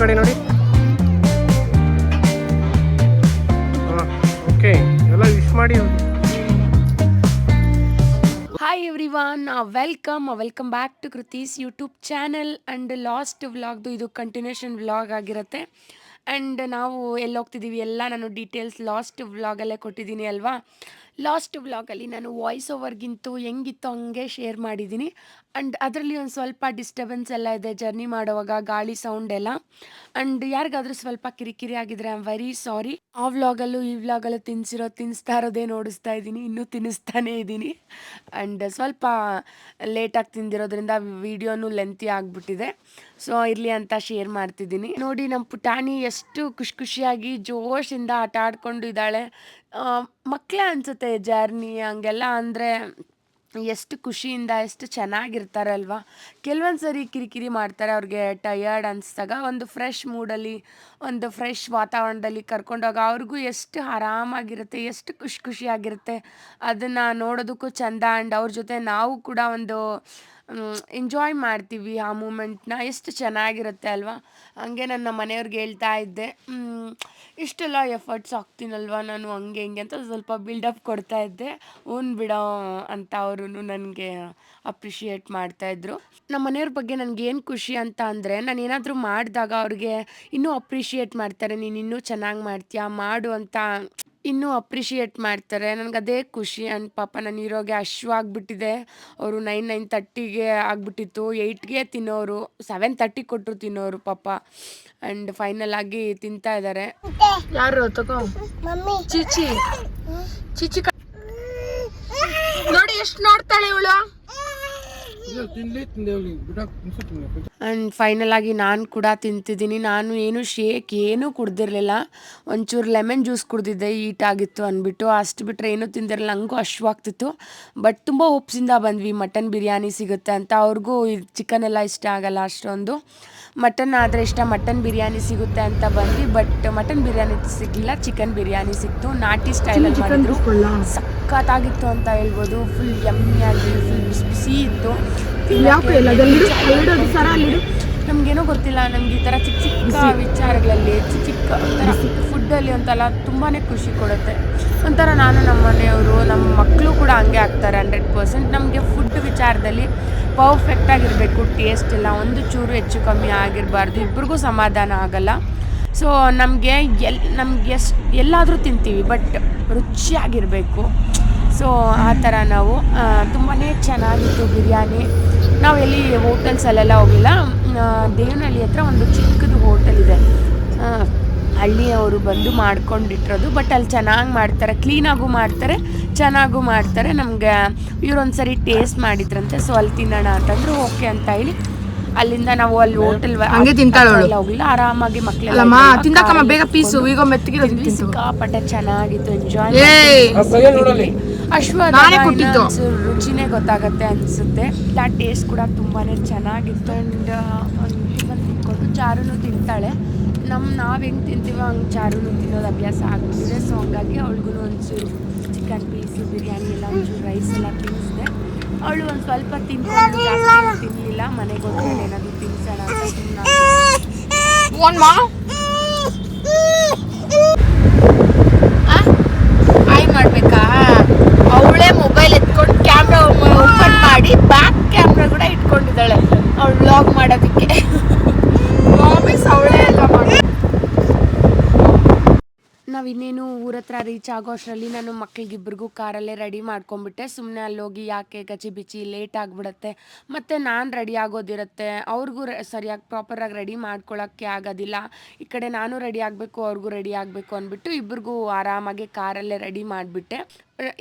ಮಾಡಿ ನೋಡಿ. ಓಕೆ ಎಲ್ಲ ವಿಶ್ ಮಾಡಿ hi everyone welcome welcome back to Kruthi's YouTube channel and last ವ್ಲಾಗ್ದು ಇದು ಕಂಟಿನ್ಯೂಷನ್ ವ್ಲಾಗ್ ಆಗಿರುತ್ತೆ. ಆ್ಯಂಡ್ ನಾವು ಎಲ್ಲಿ ಹೋಗ್ತಿದ್ದೀವಿ ಎಲ್ಲ ನಾನು ಡೀಟೇಲ್ಸ್ ಲಾಸ್ಟ್ ವ್ಲಾಗಲ್ಲೇ ಕೊಟ್ಟಿದ್ದೀನಿ ಅಲ್ವಾ? ಲಾಸ್ಟ್ ವ್ಲಾಗಲ್ಲಿ ನಾನು ವಾಯ್ಸ್ ಓವರ್ಗಿಂತೂ ಹೆಂಗಿತ್ತು ಹಂಗೆ ಶೇರ್ ಮಾಡಿದ್ದೀನಿ. ಆ್ಯಂಡ್ ಅದರಲ್ಲಿ ಒಂದು ಸ್ವಲ್ಪ ಡಿಸ್ಟರ್ಬೆನ್ಸ್ ಎಲ್ಲ ಇದೆ ಜರ್ನಿ ಮಾಡುವಾಗ, ಗಾಳಿ ಸೌಂಡ್ ಎಲ್ಲ. ಆ್ಯಂಡ್ ಯಾರಿಗಾದರೂ ಸ್ವಲ್ಪ ಕಿರಿಕಿರಿ ಆಗಿದ್ರೆ ಐ ಆಮ್ ವೆರಿ ಸಾರಿ ಆ ವ್ಲಾಗಲ್ಲೂ ಈ ವ್ಲಾಗಲ್ಲೂ ತಿನ್ಸಿರೋ ತಿನ್ನಿಸ್ತಾ ಇರೋದೇ ನೋಡಿಸ್ತಾ ಇದ್ದೀನಿ. ಇನ್ನೂ ತಿನ್ನಿಸ್ತಾನೇ ಇದ್ದೀನಿ. ಆ್ಯಂಡ್ ಸ್ವಲ್ಪ ಲೇಟಾಗಿ ತಿಂದಿರೋದ್ರಿಂದ ವಿಡಿಯೋನು ಲೆಂತಿ ಆಗಿಬಿಟ್ಟಿದೆ. ಸೊ ಇರಲಿ ಅಂತ ಶೇರ್ ಮಾಡ್ತಿದ್ದೀನಿ. ನೋಡಿ ನಮ್ಮ ಪುಟಾಣಿ ಎಷ್ಟು ಖುಷಿ ಖುಷಿಯಾಗಿ ಜೋಶಿಂದ ಆಟ ಆಡ್ಕೊಂಡು ಇದ್ದಾಳೆ. ಮಕ್ಕಳೇ ಅನಿಸುತ್ತೆ ಜರ್ನಿ ಹಂಗೆಲ್ಲ ಅಂದರೆ ಎಷ್ಟು ಖುಷಿಯಿಂದ, ಎಷ್ಟು ಚೆನ್ನಾಗಿರ್ತಾರಲ್ವ? ಕೆಲವೊಂದು ಸರಿ ಕಿರಿಕಿರಿ ಮಾಡ್ತಾರೆ, ಅವ್ರಿಗೆ ಟಯರ್ಡ್ ಅನಿಸ್ದಾಗ ಒಂದು ಫ್ರೆಶ್ ಮೂಡಲ್ಲಿ ಒಂದು ಫ್ರೆಶ್ ವಾತಾವರಣದಲ್ಲಿ ಕರ್ಕೊಂಡೋಗ ಅವ್ರಿಗೂ ಎಷ್ಟು ಆರಾಮಾಗಿರುತ್ತೆ, ಎಷ್ಟು ಖುಷಿ ಖುಷಿಯಾಗಿರುತ್ತೆ. ಅದನ್ನು ನೋಡೋದಕ್ಕೂ ಚಂದ ಆ್ಯಂಡ್ ಅವ್ರ ಜೊತೆ ನಾವು ಕೂಡ ಒಂದು ಎಂಜಾಯ್ ಮಾಡ್ತೀವಿ ಆ ಮೂಮೆಂಟ್ನ ಎಷ್ಟು ಚೆನ್ನಾಗಿರುತ್ತೆ ಅಲ್ವಾ? ಹಂಗೆ ನನ್ನ ಮನೆಯವ್ರಿಗೆ ಹೇಳ್ತಾ ಇದ್ದೆ. ಇಷ್ಟೆಲ್ಲ ಎಫರ್ಟ್ಸ್ ಹಾಕ್ತೀನಲ್ವ ನಾನು ಹಂಗೆ ಹಿಂಗೆ ಅಂತ ಸ್ವಲ್ಪ ಬಿಲ್ಡಪ್ ಕೊಡ್ತಾ ಇದ್ದೆ. ಓನ್ ಬಿಡೋ ಅಂತ ಅವರು ನನಗೆ ಅಪ್ರಿಷಿಯೇಟ್ ಮಾಡ್ತಾಯಿದ್ರು ನಮ್ಮ ಮನೆಯವ್ರ ಬಗ್ಗೆ ನನಗೆ ಏನು ಖುಷಿ ಅಂತ ಅಂದರೆ ನಾನು ಏನಾದರೂ ಮಾಡಿದಾಗ ಅವ್ರಿಗೆ ಇನ್ನೂ ಅಪ್ರಿಷಿಯೇಟ್ ಮಾಡ್ತಾರೆ. ನೀನು ಇನ್ನೂ ಚೆನ್ನಾಗಿ ಮಾಡ್ತೀಯಾ? ಮಾಡು ಅಂತ ಇನ್ನೂ ಅಪ್ರಿಷಿಯೇಟ್ ಮಾಡ್ತಾರೆ. ನನಗೆ ಅದೇ ಖುಷಿ. ಆ್ಯಂಡ್ ಪಾಪ ನಾನು ಇರೋಗೆ ಹಶ್ವಾಗ್ಬಿಟ್ಟಿದೆ ಅವರು ನೈನ್ ನೈನ್ ತರ್ಟಿಗೆ ಆಗಿಬಿಟ್ಟಿತ್ತು. ಏಯ್ಟ್ಗೆ ತಿನ್ನೋರು ಸೆವೆನ್ ತರ್ಟಿ ಕೊಟ್ಟರು ತಿನ್ನೋರು ಪಾಪ. ಆ್ಯಂಡ್ ಫೈನಲ್ ಆಗಿ ತಿಂತಾ ಇದ್ದಾರೆ ಯಾರು ತಗೋ? ಚಿಚಿ. ಚಿಚಿ ನೋಡಿ ಎಷ್ಟು ನೋಡ್ತಾಳೆ ಇವಳು? ಆ್ಯಂಡ್ ಫೈನಲ್ ಆಗಿ ನಾನು ಕೂಡ ತಿಂತಿದ್ದೀನಿ. ನಾನು ಏನು ಶೇಕ್ ಏನೂ ಕುಡ್ದಿರಲಿಲ್ಲ. ಒಂಚೂರು ಲೆಮನ್ ಜ್ಯೂಸ್ ಕುಡ್ದಿದ್ದೆ ಈಟ್ ಆಗಿತ್ತು ಅಂದ್ಬಿಟ್ಟು. ಅಷ್ಟು ಬಿಟ್ಟರೆ ಏನೂ ತಿಂದಿರಲಿಲ್ಲ. ಹಂಗೂ ಅಶ್ವಾಗ್ತಿತ್ತು. ಬಟ್ ತುಂಬ ಹೋಪ್ಸಿಂದ ಬಂದ್ವಿ. ಮಟನ್ ಬಿರಿಯಾನಿ ಸಿಗುತ್ತೆ ಅಂತ. ಅವ್ರಿಗೂ ಚಿಕನ್ ಎಲ್ಲ ಇಷ್ಟ ಆಗಲ್ಲ ಅಷ್ಟೊಂದು. ಮಟನ್ ಆದರೆ ಇಷ್ಟ ಮಟನ್ ಬಿರಿಯಾನಿ ಸಿಗುತ್ತೆ ಅಂತ ಬಂದ್ವಿ. ಬಟ್ ಮಟನ್ ಬಿರಿಯಾನಿ ಸಿಗಲಿಲ್ಲ. ಚಿಕನ್ ಬಿರಿಯಾನಿ ಸಿಕ್ತು. ನಾಟಿ ಸ್ಟೈಲಲ್ಲಿ ಮಾಡಿದ್ರು. ಸಖತ್ತಾಗಿತ್ತು ಅಂತ ಹೇಳ್ಬೋದು. ಫುಲ್ ಯಮ್ಮಿಯಾಗಿ ಫುಲ್ ಬಿಸಿ ಬಿಸಿ ಇತ್ತು. ನಮಗೇನೋ ಗೊತ್ತಿಲ್ಲ ನಮ್ಗೆ ಈ ಥರ ಚಿಕ್ಕ ಚಿಕ್ಕ ವಿಚಾರಗಳಲ್ಲಿ ಚಿಕ್ಕ ಚಿಕ್ಕ ಒಂಥರ ಫುಡ್ಡಲ್ಲಿ ಒಂಥರ ತುಂಬಾ ಖುಷಿ ಕೊಡುತ್ತೆ. ಒಂಥರ ನಾನು ನಮ್ಮ ಮನೆಯವರು ನಮ್ಮ ಮಕ್ಕಳು ಕೂಡ ಹಂಗೆ ಆಗ್ತಾರೆ ಹಂಡ್ರೆಡ್ ಪರ್ಸೆಂಟ್ ನಮಗೆ ಫುಡ್ ವಿಚಾರದಲ್ಲಿ ಪರ್ಫೆಕ್ಟ್ ಆಗಿರಬೇಕು ಟೇಸ್ಟ್ ಎಲ್ಲ. ಒಂದು ಚೂರು ಹೆಚ್ಚು ಕಮ್ಮಿ ಆಗಿರಬಾರ್ದು ಇಬ್ರಿಗೂ ಸಮಾಧಾನ ಆಗಲ್ಲ. ಸೊ ನಮಗೆ ಎಲ್ ನಮ್ಗೆ ಎಷ್ಟು ಎಲ್ಲಾದರೂ ತಿಂತೀವಿ ಬಟ್ ರುಚಿಯಾಗಿರಬೇಕು. ಸೊ ಆ ಥರ ನಾವು ತುಂಬಾ ಚೆನ್ನಾಗಿತ್ತು ಬಿರಿಯಾನಿ. ನಾವು ಎಲ್ಲಿ ಹೋಟೆಲ್ಸಲ್ಲೆಲ್ಲ ಹೋಗಿಲ್ಲ. ದೇವನಹಳ್ಳಿ ಹತ್ರ ಒಂದು ಚಿಕ್ಕದು ಹೋಟೆಲ್ ಇದೆ. ಹಳ್ಳಿಯವರು ಬಂದು ಮಾಡ್ಕೊಂಡಿಟ್ಟಿರೋದು ಬಟ್ ಅಲ್ಲಿ ಚೆನ್ನಾಗಿ ಮಾಡ್ತಾರೆ. ಕ್ಲೀನಾಗೂ ಮಾಡ್ತಾರೆ ಚೆನ್ನಾಗೂ ಮಾಡ್ತಾರೆ. ನಮಗೆ ಇವ್ರೊಂದು ಸರಿ ಟೇಸ್ಟ್ ಮಾಡಿದ್ರಂತೆ ಸೊ ಅಲ್ಲಿ ತಿನ್ನೋಣ ಅಂತಂದ್ರು ಓಕೆ ಅಂತ ಹೇಳಿ ಅಲ್ಲಿಂದ ನಾವು ಅಲ್ಲಿ ಹೋಟೆಲ್ ಹಂಗೆ. ಹೋಗಿಲ್ಲ. ಆರಾಮಾಗಿ ಮಕ್ಕಳೆಲ್ಲ ಬೇಗ ಪೀಸು. ಈಗ ಸಿಕ್ಕಾಪಟ್ಟೆ ಚೆನ್ನಾಗಿತ್ತು. ಎಂಜಾಯ್ ನಾನೇ ಕೊಟ್ಟಿದ್ದು. ರುಚಿನೇ ಗೊತ್ತಾಗುತ್ತೆ ಅನಿಸುತ್ತೆ. ಆ ಟೇಸ್ಟ್ ಕೂಡ ತುಂಬಾನೇ ಚೆನ್ನಾಗಿತ್ತು ಆ್ಯಂಡ್ ಒಂದು ತಿನ್ಕೊಂಡು ಚಾರುನು ತಿಂತಾಳೆ. ನಮ್ಮ ನಾವು ಹೆಂಗೆ ತಿಂತೀವೋ ಹಂಗೆ ಚಾರುನು ತಿನ್ನೋದು ಅಭ್ಯಾಸ ಆಗ್ತಿದೆ. ಸೊ ಹಂಗಾಗಿ ಅವಳಿಗೂ ಒಂಚೂರು ಚಿಕನ್ ಪೀಸು ಬಿರಿಯಾನಿ ಎಲ್ಲ ಒಂಚೂರು ರೈಸ್ ಎಲ್ಲ ತಿನ್ನಿಸಿದೆ ಅವಳು ಒಂದು ಸ್ವಲ್ಪ ತಿನ್ಕೊಂಡು ತಿನ್ನಲಿಲ್ಲ ಮನೆಗೆ ಹೋದ್ಮೇಲೆ ಏನಾದರೂ ತಿನ್ಸೋಣ ಅಂತ ಸುಮ್ಮನೆ ಓನ್ಮಾ ಆಯ್ ಮಾಡ್ಬೇಕಾ ಅವಳೇ ಮೊಬೈಲ್ ಎತ್ಕೊಂಡು ಕ್ಯಾಮ್ರಾ ಓಪನ್ ಮಾಡಿ ಬ್ಯಾಕ್ ಕ್ಯಾಮ್ರಾ ಕೂಡ ಇಟ್ಕೊಂಡಿದ್ದಾಳೆ ಅವಳು ವ್ಲಾಗ್ ಮಾಡೋದಕ್ಕೆ ವಾಪಸ್ ಅವಳೇ ಎಲ್ಲ ಮಾಡಿ ನಾವು ಇನ್ನೇನು ಊರ ಹತ್ರ ರೀಚ್ ಆಗೋ ಅಷ್ಟರಲ್ಲಿ ನಾನು ಮಕ್ಳಿಗಿಬ್ರಿಗೂ ಕಾರಲ್ಲೇ ರೆಡಿ ಮಾಡ್ಕೊಂಬಿಟ್ಟೆ. ಸುಮ್ಮನೆ ಅಲ್ಲೋಗಿ ಯಾಕೆ ಗಚಿ ಬಿಚಿ ಲೇಟ್ ಆಗಿಬಿಡತ್ತೆ. ಮತ್ತು ನಾನು ರೆಡಿ ಆಗೋದಿರುತ್ತೆ. ಅವ್ರಿಗೂ ಸರಿಯಾಗಿ ಪ್ರಾಪರಾಗಿ ರೆಡಿ ಮಾಡ್ಕೊಳ್ಳೋಕ್ಕೆ ಆಗೋದಿಲ್ಲ. ಈ ಕಡೆ ನಾನು ರೆಡಿ ಆಗಬೇಕು, ಅವ್ರಿಗೂ ರೆಡಿ ಆಗಬೇಕು ಅಂದ್ಬಿಟ್ಟು ಇಬ್ರಿಗೂ ಆರಾಮಾಗಿ ಕಾರಲ್ಲೇ ರೆಡಿ ಮಾಡಿಬಿಟ್ಟೆ.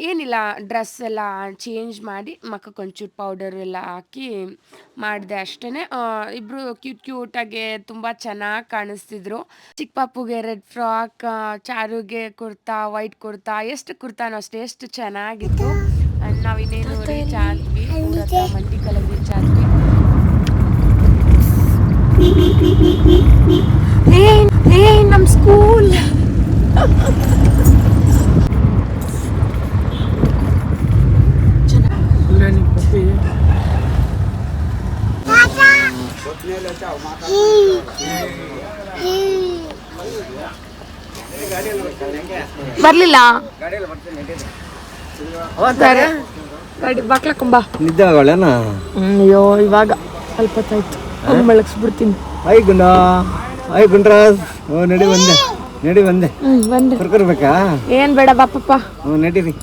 ಏನಿಲ್ಲ ಡ್ರೆಸ್ ಎಲ್ಲ ಚೇಂಜ್ ಮಾಡಿ ಮಕ್ಕಕ್ಕೆ ಒಂಚೂರು ಪೌಡರ್ ಎಲ್ಲ ಹಾಕಿ ಮಾಡಿದೆ ಅಷ್ಟೇ ಇಬ್ಬರು ಕ್ಯೂಟ್ ಕ್ಯೂಟಾಗೆ ತುಂಬ ಚೆನ್ನಾಗಿ ಕಾಣಿಸ್ತಿದ್ರು. ಚಿಕ್ಕ ಪಾಪುಗೆ ರೆಡ್ ಫ್ರಾಕ್ ಚಾರುಗೆ ಕುರ್ತಾ ವೈಟ್ ಕುರ್ತಾ ಎಷ್ಟು ಕುರ್ತಾನೋ ಅಷ್ಟೇ ಎಷ್ಟು ಚೆನ್ನಾಗಿತ್ತು. ನಾವಿನ್ನೇನು ನಾವು ಇನ್ನೇನು ರೀಚ್ ಆದ್ವಿ ಮಂಡಿ ಕಲರ್ ರೀಚ್ ಆದ್ವಿ. ನಮ್ಮ ಸ್ಕೂಲ್ ಇಲ್ಲ ನಿಮ್ಮ ಪಪ್ಪಿ ಬರ್ಲಿಲ್ಲ? ಗಾಡಿ ಬಾಕ್ಲಕ್ಕಂಬ ನಿದ್ದೆ ಆಗೋಳೇನ ಅಯ್ಯೋ ಇವಾಗ ಸ್ವಲ್ಪ ಹೊತ್ತಾಯ್ತು ಅವ್ನು ಬೆಳಗ್ಸ್ಬಿಡ್ತೀನಿ ಐ ಗುಂಡ. ಐ ಗುಂಡ್ರಾಜ್. ಓ ನಡಿ ಬಂದೆ. ನಡಿ ಬಂದೆ. ಬಂದೆ. ಕರ್ಕೊರ್ಬೇಕಾ? ಏನ್ ಬೇಡ ಬಾಪಪ್ಪ ಹ್ಞೂ ನಡೀರಿ.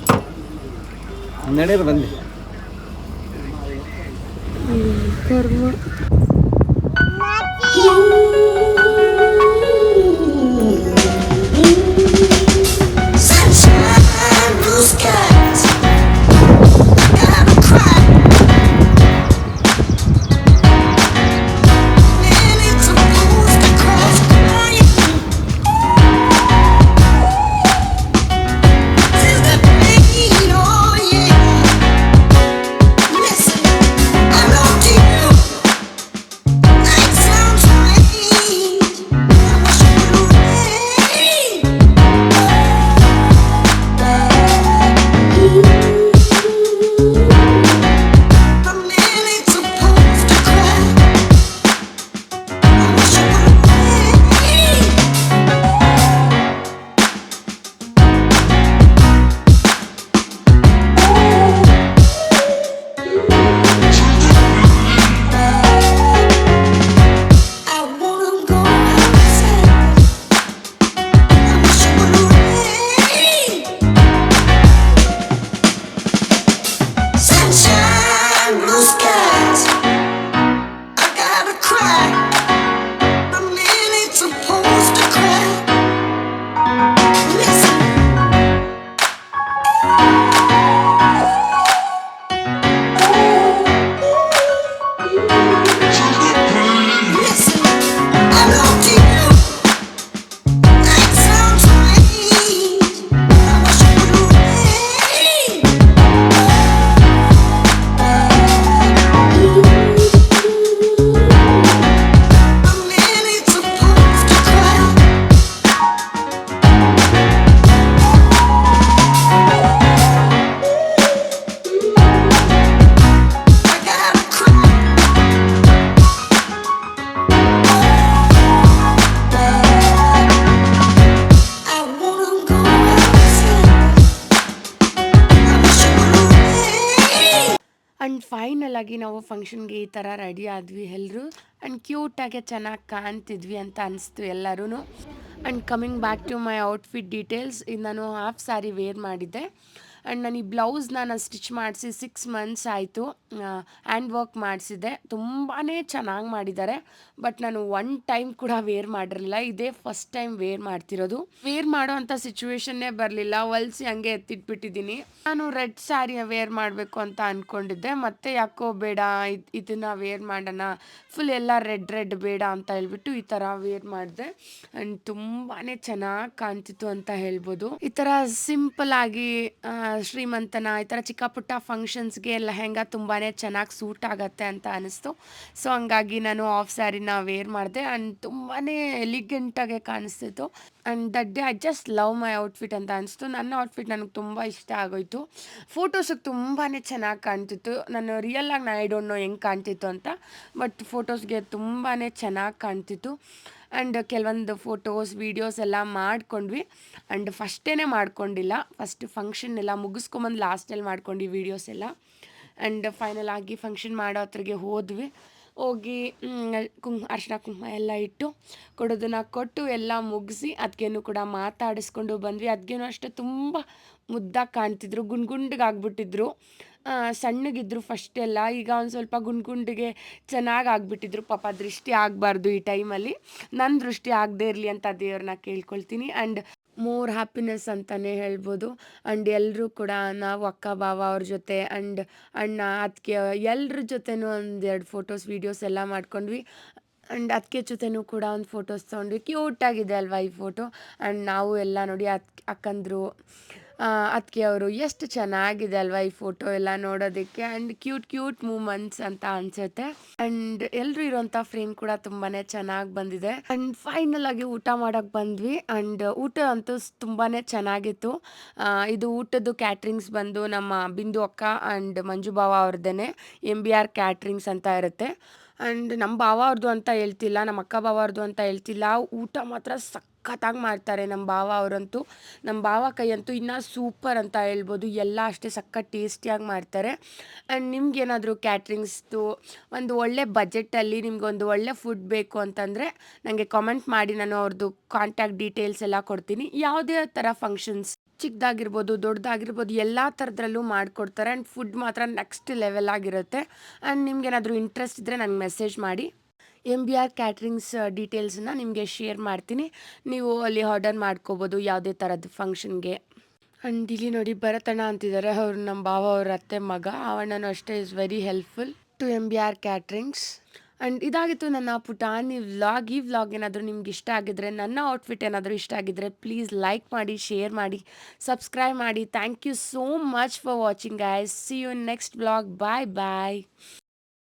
ನಡೀರಿ ಬಂದೆ. you. ಆಗಿ ನಾವು ಫಂಕ್ಷನ್ಗೆ ಈ ಥರ ರೆಡಿ ಆದ್ವಿ ಎಲ್ಲರೂ ಆ್ಯಂಡ್ ಕ್ಯೂಟಾಗೆ ಚೆನ್ನಾಗಿ ಕಾಣ್ತಿದ್ವಿ ಅಂತ ಅನಿಸ್ತು ಎಲ್ಲರೂ and coming back to my outfit details ಇದು ನಾನು ಹಾಫ್ ಸ್ಯಾರಿ ವೇರ್ ಮಾಡಿದ್ದೆ. ಆ್ಯಂಡ್ ನಾನು ಈ ಬ್ಲೌಸ್ ನಾನು ಸ್ಟಿಚ್ ಮಾಡಿಸಿ ಸಿಕ್ಸ್ ಮಂತ್ಸ್ ಆಯಿತು ಹ್ಯಾಂಡ್ ವರ್ಕ್ ಮಾಡಿಸಿದ್ದೆ. ತುಂಬಾ ಚೆನ್ನಾಗಿ ಮಾಡಿದ್ದಾರೆ. ಬಟ್ ನಾನು ಒನ್ ಟೈಮ್ ಕೂಡ ವೇರ್ ಮಾಡಿರಲಿಲ್ಲ. ಇದೇ ಫಸ್ಟ್ ಟೈಮ್ ವೇರ್ ಮಾಡ್ತಿರೋದು. ವೇರ್ ಮಾಡೋ ಅಂಥ ಸಿಚುವೇಶನ್ನೇ ಬರಲಿಲ್ಲ. ಹೊಲ್ಸಿ ಹಂಗೆ ಎತ್ತಿಟ್ಬಿಟ್ಟಿದ್ದೀನಿ. ನಾನು ರೆಡ್ ಸ್ಯಾರಿ ವೇರ್ ಮಾಡಬೇಕು ಅಂತ ಅಂದ್ಕೊಂಡಿದ್ದೆ ಮತ್ತೆ ಯಾಕೋ ಬೇಡ, ಇದ್, ಇದನ್ನು ವೇರ್ ಮಾಡೋಣ. ಫುಲ್ ಎಲ್ಲ ರೆಡ್ ರೆಡ್ ಬೇಡ ಅಂತ ಹೇಳ್ಬಿಟ್ಟು ಈ ಥರ ವೇರ್ ಮಾಡಿದೆ. ಆ್ಯಂಡ್ ತುಂಬಾ ಚೆನ್ನಾಗಿ ಕಾಣ್ತಿತ್ತು ಅಂತ ಹೇಳ್ಬೋದು. ಈ ಥರ ಸಿಂಪಲ್ ಆಗಿ ಶ್ರೀಮಂತನ ಈ ಥರ ಚಿಕ್ಕ ಪುಟ್ಟ ಫಂಕ್ಷನ್ಸ್ಗೆ ಲೆಹೆಂಗಾ ತುಂಬಾ ಚೆನ್ನಾಗಿ ಸೂಟ್ ಆಗುತ್ತೆ ಅಂತ ಅನಿಸ್ತು. ಸೊ ಹಂಗಾಗಿ ನಾನು ಆಫ್ ಸ್ಯಾರಿನ ವೇರ್ ಮಾಡಿದೆ ಆ್ಯಂಡ್ ತುಂಬಾ ಎಲಿಗೆಂಟಾಗೆ ಕಾಣಿಸ್ತಿತ್ತು. And that day I just love my outfit ಅಂತ ಅನಿಸ್ತು. ನನ್ನ ಔಟ್ಫಿಟ್ ನನಗೆ ತುಂಬ ಇಷ್ಟ ಆಗೋಯ್ತು. ಫೋಟೋಸಿಗೆ ತುಂಬಾ ಚೆನ್ನಾಗಿ ಕಾಣ್ತಿತ್ತು. ನಾನು ರಿಯಲ್ ಆಗಿ ನಾ ಐ ಡೋಂಟ್ ನೋ ಹೆಂಗೆ ಕಾಣ್ತಿತ್ತು ಅಂತ. ಬಟ್ ಫೋಟೋಸ್ಗೆ ತುಂಬಾ ಚೆನ್ನಾಗಿ ಕಾಣ್ತಿತ್ತು. ಆ್ಯಂಡ್ ಕೆಲವೊಂದು ಫೋಟೋಸ್ ವೀಡಿಯೋಸ್ ಎಲ್ಲ ಮಾಡ್ಕೊಂಡ್ವಿ. ಆ್ಯಂಡ್ ಫಸ್ಟೇ ಮಾಡ್ಕೊಂಡಿಲ್ಲ ಫಸ್ಟ್ ಫಂಕ್ಷನ್ ಎಲ್ಲ ಮುಗಿಸ್ಕೊಂಬಂದು ಲಾಸ್ಟಲ್ಲಿ ಮಾಡ್ಕೊಂಡ್ವಿ ವೀಡಿಯೋಸ್ ಎಲ್ಲ. ಆ್ಯಂಡ್ ಫೈನಲ್ ಆಗಿ ಫಂಕ್ಷನ್ ಮಾಡೋ ಹತ್ರಗೆ ಹೋದ್ವಿ. ಹೋಗಿ ಕುಂ, ಅರ್ಶಿನ ಕುಂಕುಮ ಎಲ್ಲ ಇಟ್ಟು ಕೊಡೋದನ್ನು ಕೊಟ್ಟು ಎಲ್ಲ ಮುಗಿಸಿ ಅದಕ್ಕೇನು ಕೂಡ ಮಾತಾಡಿಸ್ಕೊಂಡು ಬಂದ್ವಿ. ಅದಕ್ಕೇನು ಅಷ್ಟೇ ತುಂಬ ಮುದ್ದಾಗಿ ಕಾಣ್ತಿದ್ರು ಗುಂಡ್ ಗುಂಡಿಗೆ ಆಗ್ಬಿಟ್ಟಿದ್ರು ಸಣ್ಣಗಿದ್ರು ಫಸ್ಟ್ ಎಲ್ಲ. ಈಗ ಒಂದು ಸ್ವಲ್ಪ ಗುಂಡ್ ಗುಂಡಿಗೆ ಚೆನ್ನಾಗಿ ಆಗ್ಬಿಟ್ಟಿದ್ರು ಪಾಪ ದೃಷ್ಟಿ ಆಗಬಾರ್ದು ಈ ಟೈಮಲ್ಲಿ ನನ್ನ ದೃಷ್ಟಿ ಆಗದೇ ಇರಲಿ ಅಂತ ದೇವ್ರನ್ನ ಕೇಳ್ಕೊಳ್ತೀನಿ. ಆ್ಯಂಡ್ ಮೋರ್ ಹ್ಯಾಪಿನೆಸ್ ಅಂತಲೇ ಹೇಳ್ಬೋದು. ಆ್ಯಂಡ್ ಎಲ್ಲರೂ ಕೂಡ, ನಾವು ಅಕ್ಕ, ಬಾವ ಅವ್ರ ಜೊತೆ ಆ್ಯಂಡ್ ಅಣ್ಣ ಅದಕ್ಕೆ ಎಲ್ಲರ ಜೊತೆನೂ ಒಂದೆರಡು ಫೋಟೋಸ್ ವೀಡಿಯೋಸ್ ಎಲ್ಲ ಮಾಡ್ಕೊಂಡ್ವಿ. ಆ್ಯಂಡ್ ಅದಕ್ಕೆ ಜೊತೆನೂ ಕೂಡ ಒಂದು ಫೋಟೋಸ್ ತೊಗೊಂಡ್ವಿ. ಕ್ಯೂಟಾಗಿದೆ ಅಲ್ವಾ ಈ ಫೋಟೋ ಆ್ಯಂಡ್ ನಾವು ಎಲ್ಲ ನೋಡಿ ಅಕ್ ಅಕ್ಕಂದರು ಅದಕ್ಕೆ ಅವರು ಎಷ್ಟು ಚೆನ್ನಾಗಿದೆ ಅಲ್ವಾ ಈ ಫೋಟೋ ಎಲ್ಲ ನೋಡೋದಕ್ಕೆ ಆ್ಯಂಡ್ ಕ್ಯೂಟ್ ಕ್ಯೂಟ್ ಮೂಮೆಂಟ್ಸ್ ಅಂತ ಅನ್ಸುತ್ತೆ. ಆ್ಯಂಡ್ ಎಲ್ಲರೂ ಇರೋಂಥ ಫ್ರೇಮ್ ಕೂಡ ತುಂಬಾ ಚೆನ್ನಾಗಿ ಬಂದಿದೆ. ಆ್ಯಂಡ್ ಫೈನಲ್ ಆಗಿ ಊಟ ಮಾಡೋಕ್ಕೆ ಬಂದ್ವಿ. ಆ್ಯಂಡ್ ಊಟ ಅಂತೂ ತುಂಬಾ ಚೆನ್ನಾಗಿತ್ತು. ಇದು ಊಟದ್ದು ಕ್ಯಾಟ್ರಿಂಗ್ಸ್ ಬಂದು ನಮ್ಮ ಬಿಂದು ಅಕ್ಕ ಆ್ಯಂಡ್ ಮಂಜು ಬಾವ ಅವ್ರದ್ದೇನೆ ಎಂ ಬಿ ಆರ್ ಕ್ಯಾಟ್ರಿಂಗ್ಸ್ ಅಂತ ಇರುತ್ತೆ. ಆ್ಯಂಡ್ ನಮ್ಮ ಭಾವ ಅವ್ರದ್ದು ಅಂತ ಹೇಳ್ತಿಲ್ಲ ನಮ್ಮ ಅಕ್ಕ ಭಾವ ಅವ್ರದ್ದು ಅಂತ ಹೇಳ್ತಿಲ್ಲ. ಊಟ ಮಾತ್ರ ಸಖತ್ತಾಗಿ ಮಾಡ್ತಾರೆ ನಮ್ಮ ಭಾವ ಅವರಂತೂ. ನಮ್ಮ ಭಾವ ಕೈಯಂತೂ ಇನ್ನೂ ಸೂಪರ್ ಅಂತ ಹೇಳ್ಬೋದು. ಎಲ್ಲ ಅಷ್ಟೇ ಸಖತ್ ಟೇಸ್ಟಿಯಾಗಿ ಮಾಡ್ತಾರೆ. ಆ್ಯಂಡ್ ನಿಮ್ಗೇನಾದರೂ ಕ್ಯಾಟ್ರಿಂಗ್ಸ್ದು ಒಂದು ಒಳ್ಳೆ ಬಜೆಟಲ್ಲಿ ನಿಮ್ಗೊಂದು ಒಳ್ಳೆ ಫುಡ್ ಬೇಕು ಅಂತಂದರೆ ನನಗೆ ಕಾಮೆಂಟ್ ಮಾಡಿ ನಾನು ಅವ್ರದ್ದು ಕಾಂಟ್ಯಾಕ್ಟ್ ಡೀಟೇಲ್ಸ್ ಎಲ್ಲ ಕೊಡ್ತೀನಿ. ಯಾವುದೇ ಥರ ಫಂಕ್ಷನ್ಸ್ ಚಿಕ್ಕದಾಗಿರ್ಬೋದು, ದೊಡ್ಡದಾಗಿರ್ಬೋದು, ಎಲ್ಲ ಥರದ್ರಲ್ಲೂ ಮಾಡಿಕೊಡ್ತಾರೆ. ಆ್ಯಂಡ್ ಫುಡ್ ಮಾತ್ರ ನೆಕ್ಸ್ಟ್ ಲೆವೆಲ್ ಆಗಿರುತ್ತೆ. ಆ್ಯಂಡ್ ನಿಮ್ಗೇನಾದರೂ ಇಂಟ್ರೆಸ್ಟ್ ಇದ್ದರೆ ನನಗೆ ಮೆಸೇಜ್ ಮಾಡಿ. ಎಂ ಬಿ ಆರ್ ಕ್ಯಾಟ್ರಿಂಗ್ಸ್ ಡೀಟೇಲ್ಸನ್ನ ನಿಮಗೆ ಶೇರ್ ಮಾಡ್ತೀನಿ. ನೀವು ಅಲ್ಲಿ ಆರ್ಡರ್ ಮಾಡ್ಕೋಬೋದು ಯಾವುದೇ ಥರದ್ದು ಫಂಕ್ಷನ್ಗೆ ಆ್ಯಂಡ್ ಇಲ್ಲಿ ನೋಡಿ ಭರತಣ್ಣ ಅಂತಿದ್ದಾರೆ ಅವ್ರು ನಮ್ಮ ಭಾವ ಅವ್ರ ಅತ್ತೆ ಮಗ. ಅವಣ್ಣನೂ ಅಷ್ಟೇ is very helpful to M B R caterings and ಇದಾಗಿತ್ತು ನನ್ನ ಪುಟಾಣಿ ವ್ಲಾಗ್, ಈ ವ್ಲಾಗ್ ಏನಾದರೂ ನಿಮ್ಗೆ ಇಷ್ಟ ಆಗಿದ್ರೆ, ನನ್ನ ಔಟ್ಫಿಟ್ ಏನಾದರೂ ಇಷ್ಟ ಆಗಿದ್ರೆ ಪ್ಲೀಸ್ ಲೈಕ್ ಮಾಡಿ ಶೇರ್ ಮಾಡಿ ಸಬ್ಸ್ಕ್ರೈಬ್ ಮಾಡಿ. Thank you so much for watching I see you next vlog bye bye